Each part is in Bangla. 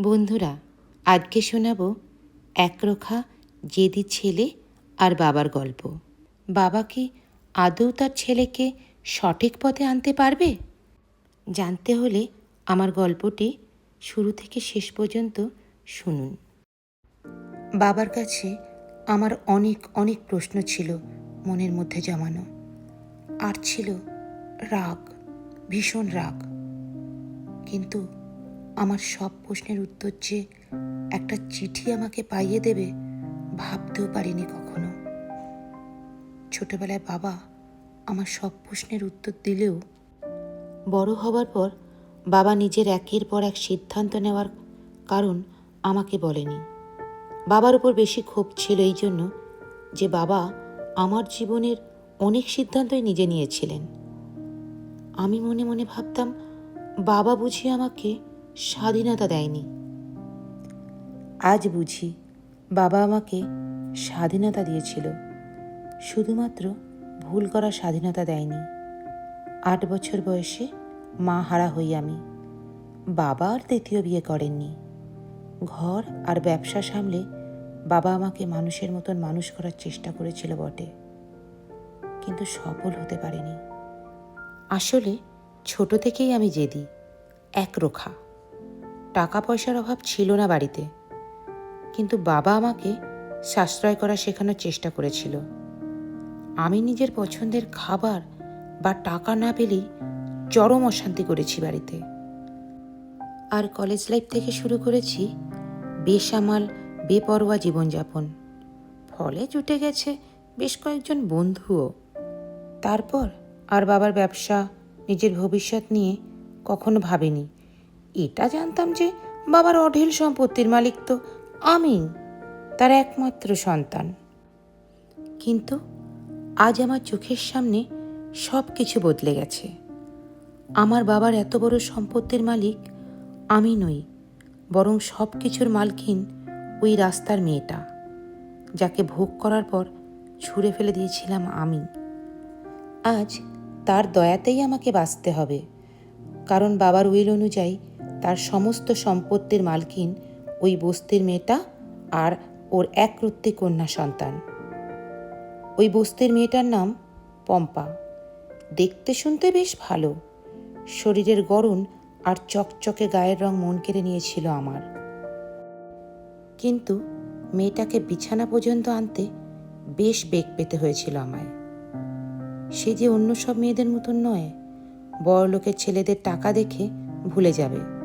বন্ধুরা, আজকে শোনাব একরোখা জেদি ছেলে আর বাবার গল্প। বাবা কি আদৌ তার ছেলেকে সঠিক পথে আনতে পারবে? জানতে হলে আমার গল্পটি শুরু থেকে শেষ পর্যন্ত শুনুন। বাবার কাছে আমার অনেক অনেক প্রশ্ন ছিল মনের মধ্যে জমানো। আর ছিল রাগ, ভীষণ রাগ। কিন্তু আমার সব প্রশ্নের উত্তর যে একটা চিঠি আমাকে পাইয়ে দেবে ভাবতেও পারিনি কখনো। ছোটবেলায় বাবা আমার সব প্রশ্নের উত্তর দিলেও বড় হবার পর বাবা নিজের একের পর এক সিদ্ধান্ত নেওয়ার কারণ আমাকে বলেনি। বাবার উপর বেশি ক্ষোভ ছিল এই জন্য যে বাবা আমার জীবনের অনেক সিদ্ধান্তই নিজে নিয়েছিলেন। আমি মনে মনে ভাবতাম, বাবা বুঝি আমাকে স্বাধীনতা দেয়নি। আজ বুঝি বাবা আমাকে স্বাধীনতা দিয়েছিল। শুধুমাত্র ভুল করার স্বাধীনতা দেয়নি। আট বছর বয়সে মা হারা হই আমি। বাবা আর দ্বিতীয় বিয়ে করেননি। ঘর আর ব্যবসা সামলে বাবা আমাকে মানুষের মতন মানুষ করার চেষ্টা করেছিল বটে। কিন্তু সফল হতে পারেনি। আসলে ছোট থেকেই আমি জেদি একরোখা টাকা পয়সার অভাব ছিল না বাড়িতে। কিন্তু বাবা আমাকে সাশ্রয় করা শেখানোর চেষ্টা করেছিল। আমি নিজের পছন্দের খাবার বা টাকা না পেলেই চরম অশান্তি করেছি বাড়িতে। আর কলেজ লাইফ থেকে শুরু করেছি বেসামাল, বেপরোয়া জীবনযাপন। ফলে জুটে গেছে বেশ কয়েকজন বন্ধুও। তারপর আর বাবার ব্যবসা, নিজের ভবিষ্যৎ নিয়ে কখনো ভাবেনি। এটা জানতাম যে বাবার অঢেল সম্পত্তির মালিক তো। আমি তার একমাত্র সন্তান। কিন্তু আজ আমার চোখের সামনে সব কিছু বদলে গেছে। আমার বাবার এত বড় সম্পত্তির মালিক আমি নই, বরং সব কিছুর মালকিন ওই রাস্তার মেয়েটা, যাকে ভোগ করার পর ছুঁড়ে ফেলে দিয়েছিলাম আমি। আজ তার দয়াতেই আমাকে বাঁচতে হবে, কারণ বাবার উইল অনুযায়ী তার সমস্ত সম্পত্তির মালকিন ওই বস্তির মেয়েটা আর ওর একরত্তি কন্যা সন্তান। ওই বস্তির মেয়েটার নাম পম্পা। দেখতে শুনতে বেশ ভালো। শরীরের গড়ন আর চকচকে গায়ের রং মন কেড়ে নিয়েছিল আমার। কিন্তু মেয়েটাকে বিছানা পর্যন্ত আনতে বেশ বেগ পেতে হয়েছিল আমায়। সে যে অন্য সব মেয়েদের মতন নয়, বড়লোকের ছেলেদের টাকা দেখে ভুলে যাবে।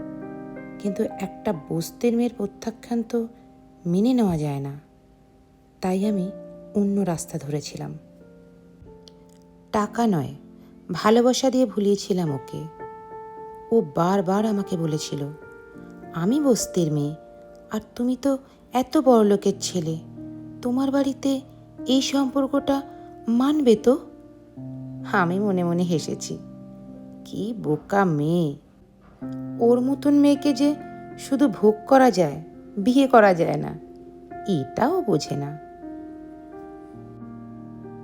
কিন্তু একটা বস্তির মেয়ের প্রত্যাখ্যান তো মেনে নেওয়া যায় না। তাই আমি অন্য রাস্তা ধরেছিলাম। টাকা নয়, ভালোবাসা দিয়ে ভুলিয়েছিলাম ওকে। ও বারবার আমাকে বলেছিল, আমি বস্তির মেয়ে, আর তুমি তো এত বড় লোকের ছেলে, তোমার বাড়িতে এই সম্পর্কটা মানবে তো? আমি মনে মনে হেসেছি, কি বোকা মেয়ে। ওর মতন মেয়েকে যে শুধু ভোগ করা যায়, বিয়ে করা যায় না, এটাও বোঝে না।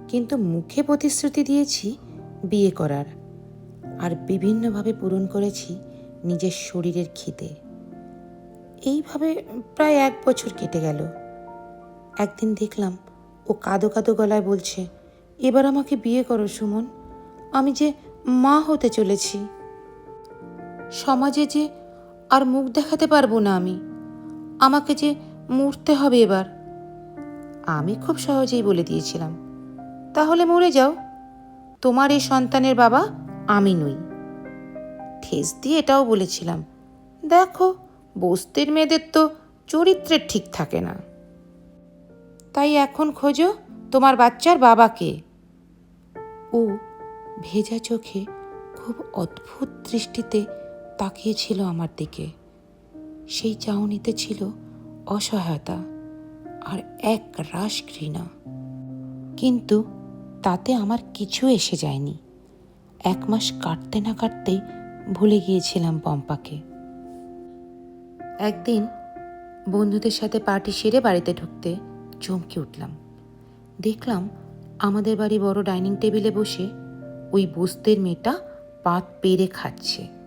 কিন্তু মুখে প্রতিশ্রুতি দিয়েছি বিয়ে করার, আর বিভিন্নভাবে পূরণ করেছি নিজের শরীরের খিদে। এইভাবে প্রায় এক বছর কেটে গেল। একদিন দেখলাম ও কাদো কাদো গলায় বলছে, এবার আমাকে বিয়ে করো সুমন, আমি যে মা হতে চলেছি। সমাজে যে আর মুখ দেখাতে পারব না আমি। আমাকে যে মরতে হবে এবার। আমি খুব সহজেই বলে দিয়েছিলাম। তাহলে মরে যাও। তোমার এই সন্তানের বাবা আমি নই। ঠেস দিয়ে এটাও বলেছিলাম। দেখো, বস্তির মেয়েদের তো চরিত্রের ঠিক থাকে না। তাই এখন খোঁজো তোমার বাচ্চার বাবাকে ও ভেজা চোখে খুব অদ্ভুত দৃষ্টিতে তাকিয়েছিল আমার দিকে। সেই চাউনিতে ছিল অসহায়তা আর এক রাস ঘৃণা। কিন্তু তাতে আমার কিছু এসে যায়নি। এক মাস কাটতে না কাটতেই ভুলে গিয়েছিলাম পম্পাকে। একদিন বন্ধুদের সাথে পার্টি সেরে বাড়িতে ঢুকতে চমকে উঠলাম। দেখলাম আমাদের বাড়ি বড় ডাইনিং টেবিলে বসে ওই বস্তির মেয়েটা পাত পেরে খাচ্ছে।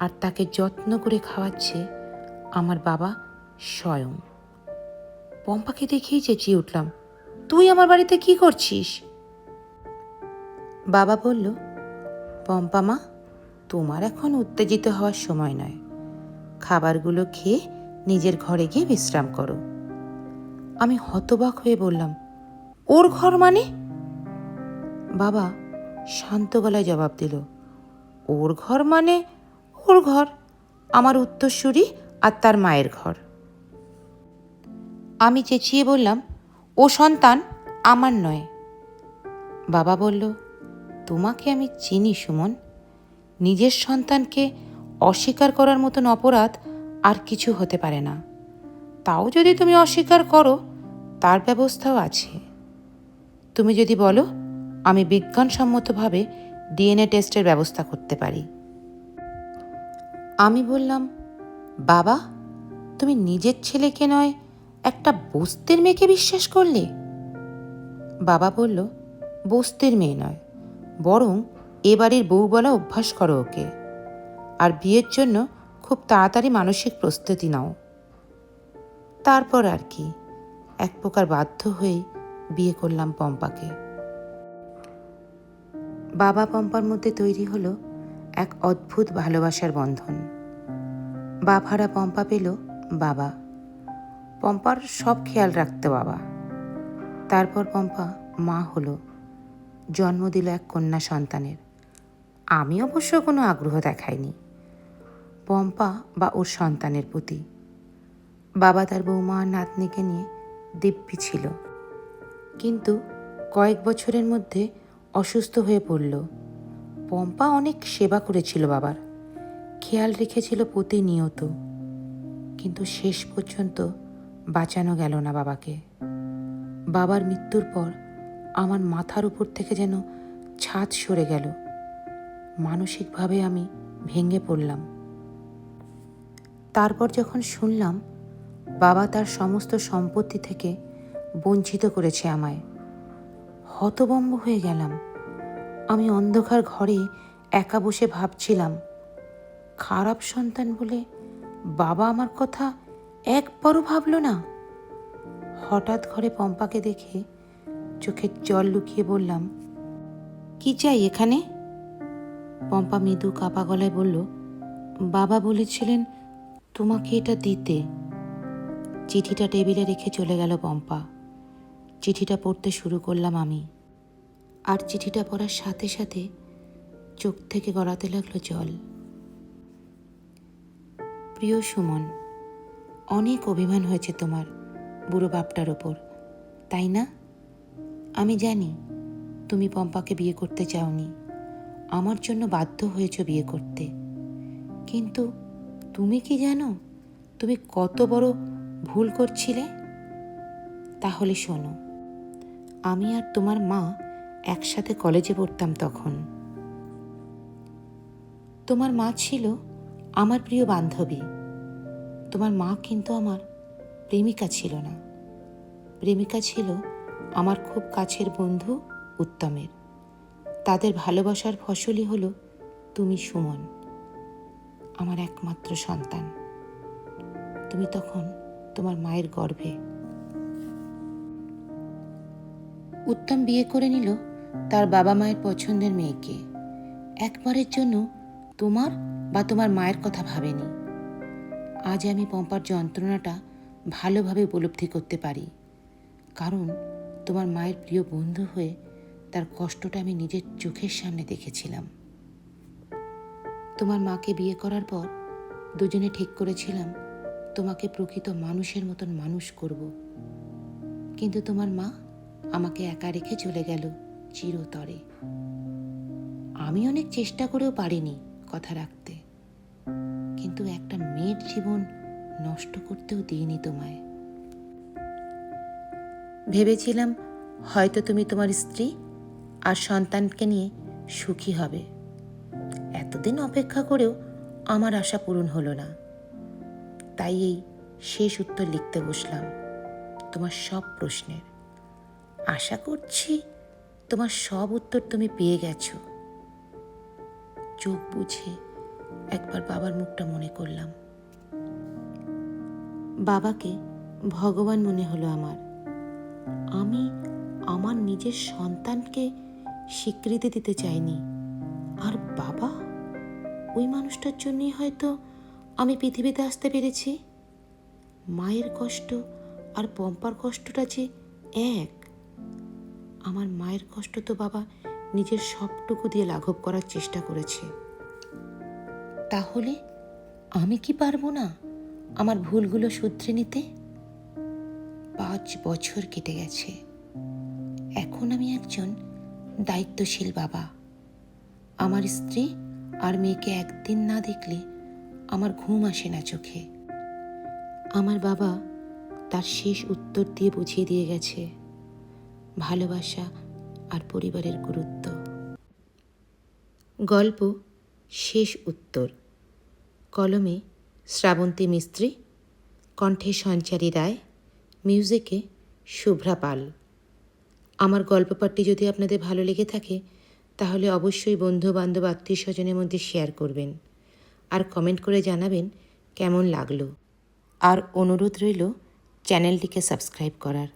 আর তাকে যত্ন করে খাওয়াচ্ছে আমার বাবা স্বয়ং। পম্পাকে দেখেই চেঁচিয়ে উঠলাম, তুই আমার বাড়িতে কি করছিস? বাবা বলল, পম্পা মা, তোমার এখন উত্তেজিত হওয়ার সময় নয়। খাবারগুলো খেয়ে নিজের ঘরে গিয়ে বিশ্রাম করো। আমি হতবাক হয়ে বললাম, ওর ঘর মানে? বাবা শান্ত গলায় জবাব দিল, ওর ঘর মানে ওর ঘর, আমার উত্তরসূরি আর তার মায়ের ঘর। আমি চেঁচিয়ে বললাম, ও সন্তান আমার নয়। বাবা বলল, তোমাকে আমি চিনি, সুমন। নিজের সন্তানকে অস্বীকার করার মতন অপরাধ আর কিছু হতে পারে না। তাও যদি তুমি অস্বীকার করো, তার ব্যবস্থাও আছে। তুমি যদি বলো, আমি বিজ্ঞানসম্মতভাবে ডিএনএ টেস্টের ব্যবস্থা করতে পারি। আমি বললাম, বাবা, তুমি নিজের ছেলেকে নয়, একটা বস্তির মেয়েকে বিশ্বাস করলে? বাবা বলল, বস্তির মেয়ে নয়, বরং এ বাড়ির বউ বলা অভ্যাস করো ওকে, আর বিয়ের জন্য খুব তাড়াতাড়ি মানসিক প্রস্তুতি নাও। তারপর আর কি, এক প্রকার বাধ্য হয়ে বিয়ে করলাম পম্পাকে। বাবা পম্পার মধ্যে তৈরি হলো এক অদ্ভুত ভালোবাসার বন্ধন। বাফারা পম্পা পেল, বাবা। পম্পার সব খেয়াল রাখতো বাবা। তারপর পম্পা মা হলো। জন্ম দিল এক কন্যা সন্তানের। আমি অবশ্য কোনো আগ্রহ দেখাইনি। পম্পা বা ওর সন্তানের প্রতি। বাবা তার বৌমা আর নাতনিকে নিয়ে দিব্যি ছিল। কিন্তু কয়েক বছরের মধ্যে অসুস্থ হয়ে পড়ল। পম্পা অনেক সেবা করেছিল বাবার। খেয়াল রেখেছিল প্রতিনিয়ত। কিন্তু শেষ পর্যন্ত বাঁচানো গেল না বাবাকে। বাবার মৃত্যুর পর আমার মাথার উপর থেকে যেন ছাদ সরে গেল। মানসিকভাবে আমি ভেঙে পড়লাম। তারপর যখন শুনলাম, বাবা তার সমস্ত সম্পত্তি থেকে বঞ্চিত করেছে আমায় হতবম্ব হয়ে গেলাম। আমি অন্ধকার ঘরে একা বসে ভাবছিলাম, খারাপ সন্তান বলে বাবা আমার কথা একবারও ভাবল না। হঠাৎ ঘরে পম্পাকে দেখে চোখের জল লুকিয়ে বললাম, কি চাই এখানে? পম্পা মৃদু কাপা গলায় বলল, বাবা বলেছিলেন তোমাকে এটা দিতে। চিঠিটা টেবিলে রেখে চলে গেল পম্পা। চিঠিটা পড়তে শুরু করলাম আমি। আর চিঠিটা পড়ার সাথে সাথে চোখ থেকে গড়াতে লাগল জল। প্রিয় সুমন, অনেক অভিমান হয়েছে তোমার বুড়ো বাপটার ওপর, তাই না? আমি জানি তুমি পম্পাকে বিয়ে করতে চাওনি, আমার জন্য বাধ্য হয়েছ বিয়ে করতে। কিন্তু তুমি কি জানো, তুমি কত বড় ভুল করছিলে? তাহলে শোনো, আমি আর তোমার মা একসাথে কলেজে পড়তাম তখন। তোমার মা ছিল আমার প্রিয় বান্ধবী। তোমার মা কিন্তু আমার প্রেমিকা ছিল না। প্রেমিকা ছিল আমার খুব কাছের বন্ধু উত্তমের। তাদের ভালোবাসার ফসলই হলো তুমি সুমন, আমার একমাত্র সন্তান। তুমি তখন তোমার মায়ের গর্ভে। উত্তম বিয়ে করে নিল তার বাবা মায়ের পছন্দের মেয়েকে। একবারের জন্য তোমার বা তোমার মায়ের কথা ভাবেনি। আজ আমি পম্পার যন্ত্রণাটা ভালোভাবে উপলব্ধি করতে পারি। কারণ তোমার মায়ের প্রিয় বন্ধু হয়ে তার কষ্টটা আমি নিজের চোখের সামনে দেখেছিলাম। তোমার মাকে বিয়ে করার পর দুজনে ঠিক করেছিলাম, তোমাকে প্রকৃত মানুষের মতন মানুষ করব। কিন্তু তোমার মা আমাকে একা রেখে চলে গেল। চিরতরে। আমি অনেক চেষ্টা করেও পারিনি কথা রাখতে। কিন্তু একটা মেয়ের জীবন নষ্ট করতেও দিইনি তোমায়। ভেবেছিলাম হয়তো তুমি তোমার স্ত্রী আর সন্তানকে নিয়ে সুখী হবে। এতদিন অপেক্ষা করেও আমার আশা পূরণ হলো না। তাই এই শেষ উত্তর লিখতে বসলাম তোমার সব প্রশ্নের। আশা করছি তোমার সব উত্তর তুমি পেয়ে গেছো। চোখ বুঝে একবার বাবার মুখটা মনে করলাম। বাবাকে ভগবান মনে হলো আমার। আমি আমার নিজের সন্তানকে স্বীকৃতি দিতে চাইনি। আর বাবা? ওই মানুষটার জন্যই হয়তো আমি পৃথিবীতে আসতে পেরেছি। মায়ের কষ্ট আর পম্পার কষ্টটা যে এক। আমার মায়ের কষ্ট তো বাবা নিজের সবটুকু দিয়ে লাঘব করার চেষ্টা করেছে। তাহলে আমি কি পারব না আমার ভুলগুলো শুধরে নিতে? পাঁচ বছর কেটে গেছে। এখন আমি একজন দায়িত্বশীল বাবা। আমার স্ত্রী আর মেয়েকে একদিন না দেখলে আমার ঘুম আসে না চোখে। আমার বাবা তার শেষ উত্তর দিয়ে বুঝিয়ে দিয়ে গেছে। ভালোবাসা আর পরিবারের গুরুত্ব। গল্প, শেষ উত্তর। কলমে শ্রাবন্তী মিস্ত্রি, কণ্ঠে সঞ্চারী রায়, মিউজিকে শুভ্রা পাল। আমার গল্প পাঠটি যদি আপনাদের ভালো লেগে থাকে, তাহলে অবশ্যই বন্ধু বান্ধব আত্মীয় স্বজনের মধ্যে শেয়ার করবেন। আর কমেন্ট করে জানাবেন কেমন লাগল। আর অনুরোধ রইল চ্যানেলটিকে সাবস্ক্রাইব করার।